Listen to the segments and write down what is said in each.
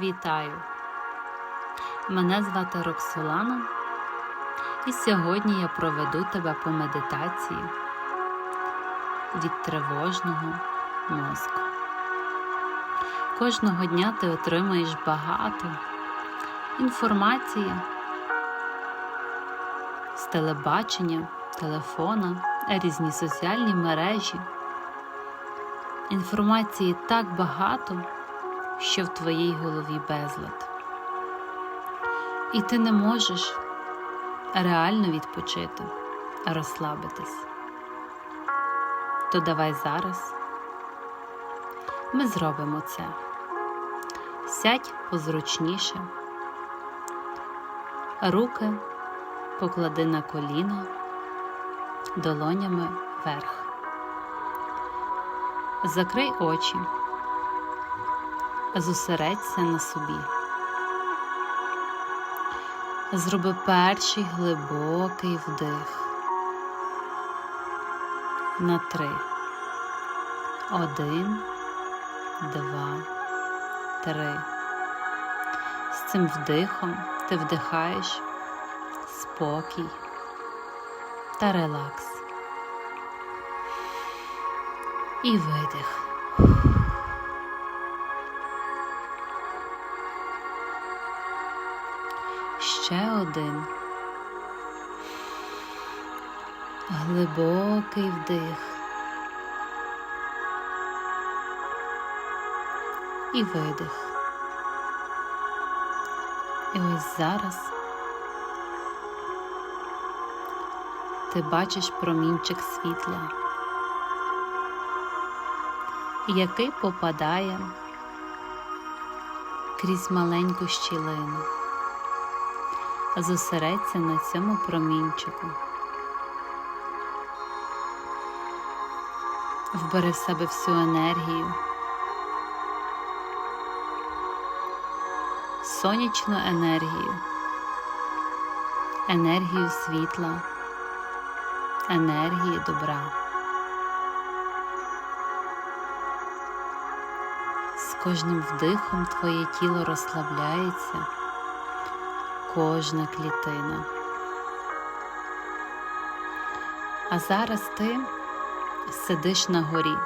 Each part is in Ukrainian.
Вітаю! Мене звати Роксолана, і сьогодні я проведу тебе по медитації від тривожного мозку. Кожного дня ти отримаєш багато інформації з телебачення, телефона, різні соціальні мережі. Інформації так багато що в твоїй голові безлад. І ти не можеш реально відпочити, розслабитись. То давай зараз ми зробимо це. Сядь позручніше, руки поклади на коліна, долонями вверх. Закрий очі зосередься на собі. Зроби перший глибокий вдих. На три. Один, два, три. З цим вдихом ти вдихаєш спокій та релакс. І видих. Ще один. Глибокий вдих. І видих. І ось зараз. Ти бачиш промінчик світла, який попадає крізь маленьку щілину зосередься на цьому промінчику. Вбери в себе всю енергію, сонячну енергію, енергію світла, енергію добра. З кожним вдихом твоє тіло розслабляється кожна клітина. А зараз ти сидиш на горі,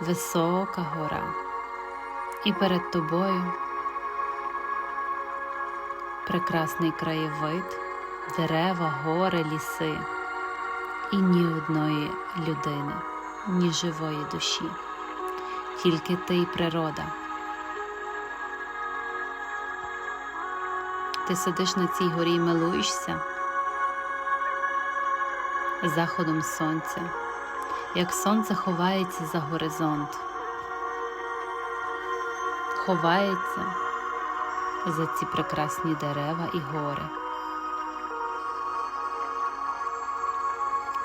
висока гора, і перед тобою прекрасний краєвид, дерева, гори, ліси і ні одної людини, ні живої душі, тільки ти й природа. Ти сидиш на цій горі і милуєшся заходом сонця, як сонце ховається за горизонт, ховається за ці прекрасні дерева і гори.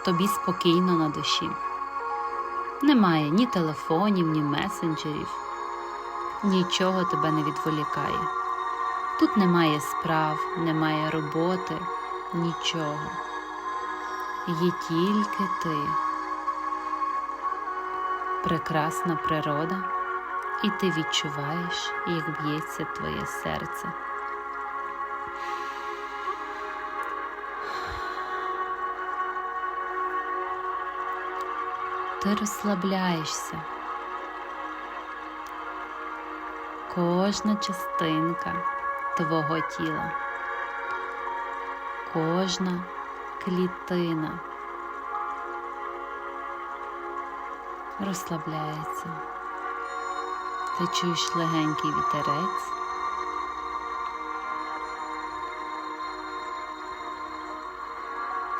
Тобі спокійно на душі. Немає ні телефонів, ні месенджерів, нічого тебе не відволікає. Тут немає справ, немає роботи, нічого. Є тільки ти, прекрасна природа, і ти відчуваєш, як б'ється твоє серце. Ти розслабляєшся. Кожна частинка твого тіла, кожна клітина розслабляється. Ти чуєш легенький вітерець.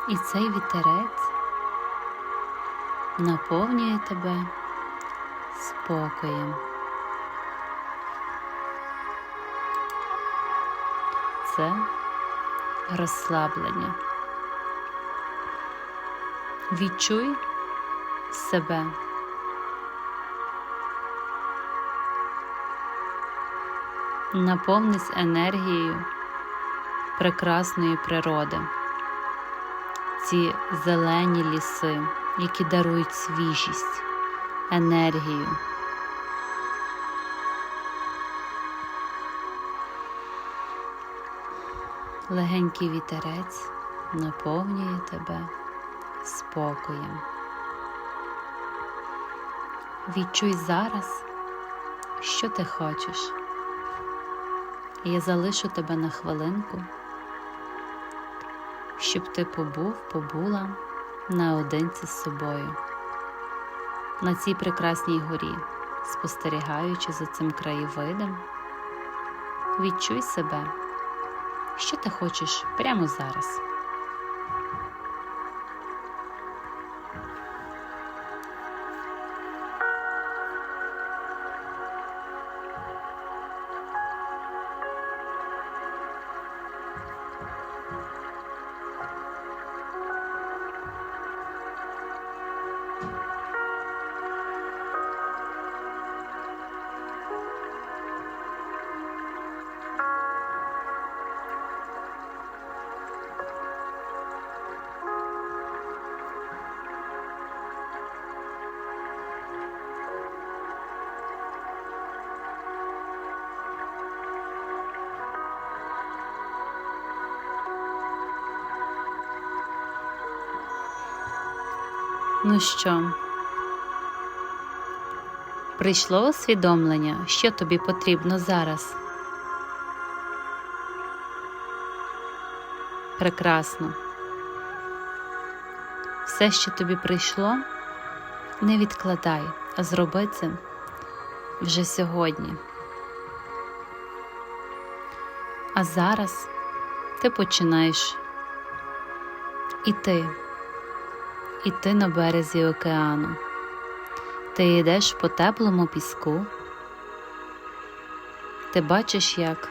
І цей вітерець наповнює тебе спокоєм. Це розслаблення. Відчуй себе. Наповнись енергією прекрасної природи, ці зелені ліси, які дарують свіжість, енергію. Легенький вітерець наповнює тебе спокоєм. Відчуй зараз, що ти хочеш. Я залишу тебе на хвилинку, щоб ти побув, побула наодинці з собою на цій прекрасній горі, спостерігаючи за цим краєвидом, відчуй себе, що ти хочеш прямо зараз. Ну що, прийшло усвідомлення, що тобі потрібно зараз? Прекрасно. Все, що тобі прийшло, не відкладай, а зроби це вже сьогодні. А зараз ти починаєш іти іти на березі океану. Ти йдеш по теплому піску, ти бачиш, як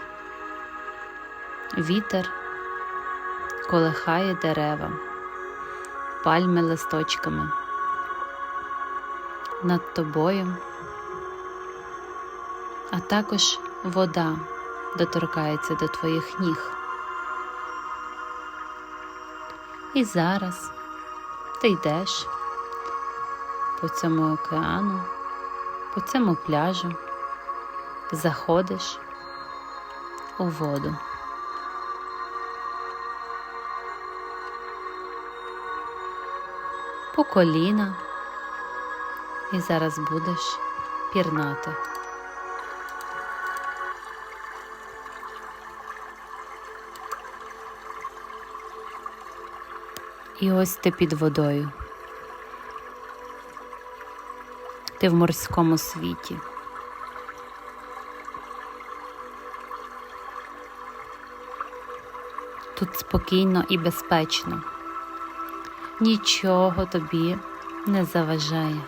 вітер колихає дерева, пальми листочками. Над тобою, а також вода доторкається до твоїх ніг. І зараз ти йдеш по цьому океану, по цьому пляжу, заходиш у воду. По коліна і зараз будеш пірнати. І ось ти під водою. Ти в морському світі. Тут спокійно і безпечно. Нічого тобі не заважає.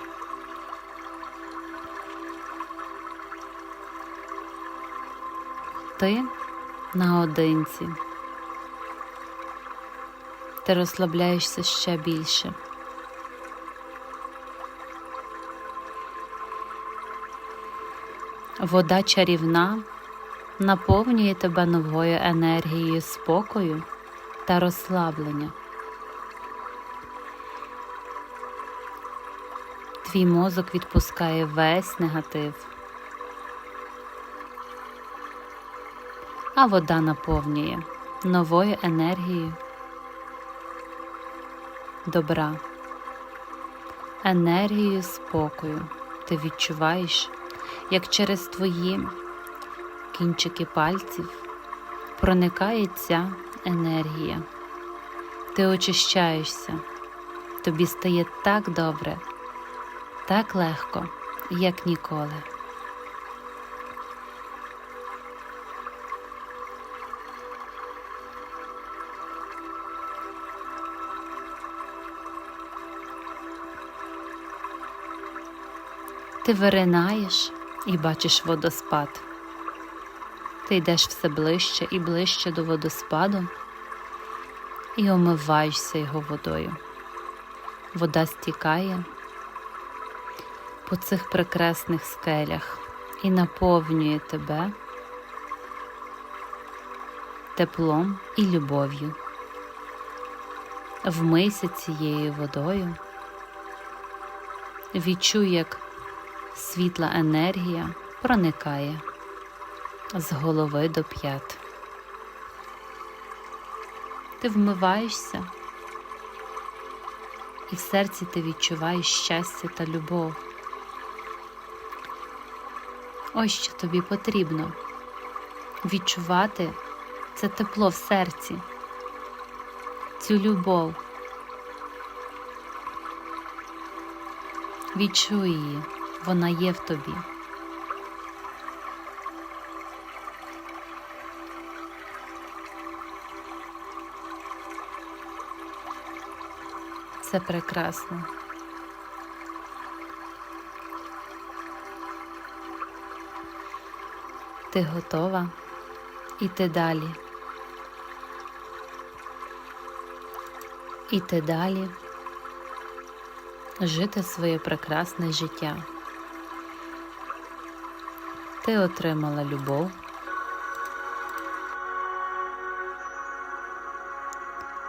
Ти наодинці. Ти розслабляєшся ще більше. Вода чарівна наповнює тебе новою енергією спокою та розслаблення. Твій мозок відпускає весь негатив, а вода наповнює новою енергією добра, енергією спокою. Ти відчуваєш, як через твої кінчики пальців проникає ця енергія. Ти очищаєшся, тобі стає так добре, так легко, як ніколи. Ти виринаєш і бачиш водоспад. Ти йдеш все ближче і ближче до водоспаду і омиваєшся його водою. Вода стікає по цих прекрасних скелях і наповнює тебе теплом і любов'ю. Вмийся цією водою, відчуй, як світла енергія проникає з голови до п'ят. ти вмиваєшся, і в серці ти відчуваєш щастя та любов. Ось що тобі потрібно відчувати це тепло в серці, цю любов. Відчуй її, вона є в тобі. Це прекрасно. Ти готова іти далі. Іти далі, жити своє прекрасне життя. Ти отримала любов.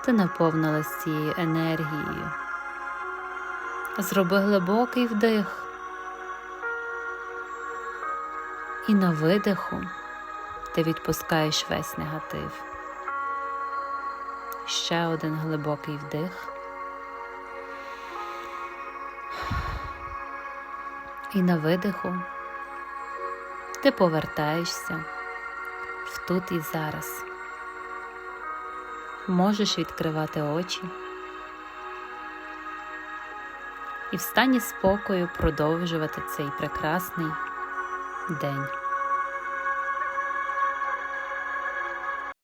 Ти наповнилась цією енергією. Зроби глибокий вдих. І на видиху ти відпускаєш весь негатив. Ще один глибокий вдих. І на видиху ти повертаєшся в тут і зараз. Можеш відкривати очі і в стані спокою продовжувати цей прекрасний день.